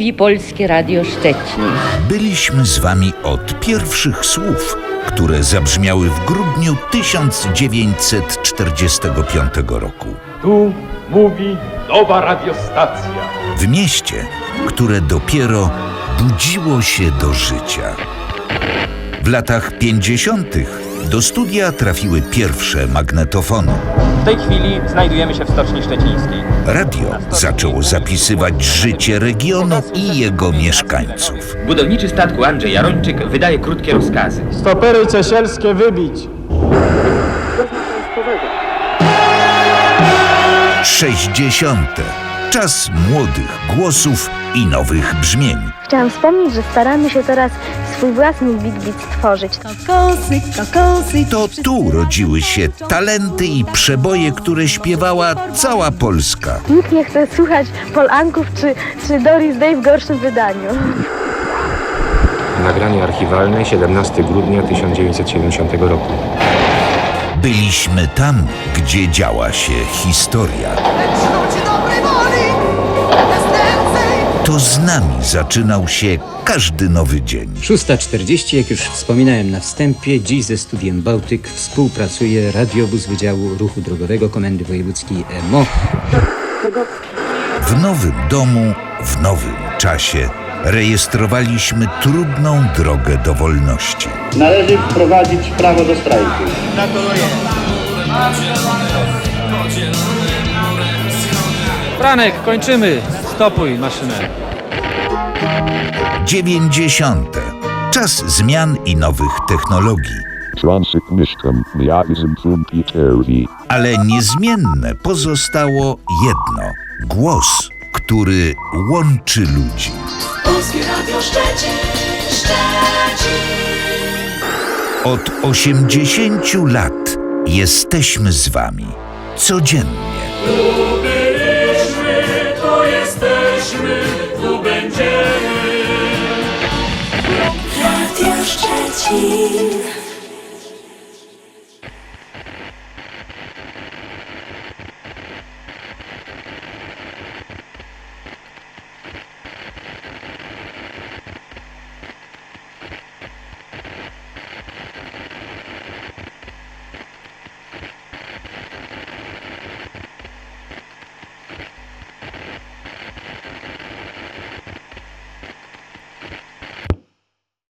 mówi Polskie Radio Szczecin. Byliśmy z wami od pierwszych słów, które zabrzmiały w grudniu 1945 roku. Tu mówi nowa radiostacja. W mieście, które dopiero budziło się do życia. W latach 50. do studia trafiły pierwsze magnetofony. W tej chwili znajdujemy się w Stoczni Szczecińskiej. Radio zaczęło zapisywać życie regionu i jego mieszkańców. Budowniczy statku Andrzej Jarończyk wydaje krótkie rozkazy. Stopery ciesielskie wybić. 60. Czas młodych głosów i nowych brzmień. Chciałam wspomnieć, że staramy się teraz swój własny bit stworzyć. Kokosy, kokosy. To tu rodziły się talenty i przeboje, które śpiewała cała Polska. Nikt nie chce słuchać Polanków czy, czy Doris Day w gorszym wydaniu. Nagranie archiwalne 17 grudnia 1970 roku. Byliśmy tam, gdzie działa się historia. To z nami zaczynał się każdy nowy dzień. 6.40, jak już wspominałem na wstępie, dziś ze Studiem Bałtyk współpracuje radiobus Wydziału Ruchu Drogowego Komendy Wojewódzkiej EMO. W nowym domu, w nowym czasie rejestrowaliśmy trudną drogę do wolności. Należy wprowadzić prawo do strajku. Franek, kończymy. Stopuj maszynę. 90. Czas zmian i nowych technologii. Ale niezmienne pozostało jedno głos, który łączy ludzi. Polskie Radio Szczecin, Szczecin. Od 80 lat jesteśmy z Wami codziennie. To jesteśmy, tu będziemy. Radio Szczecin.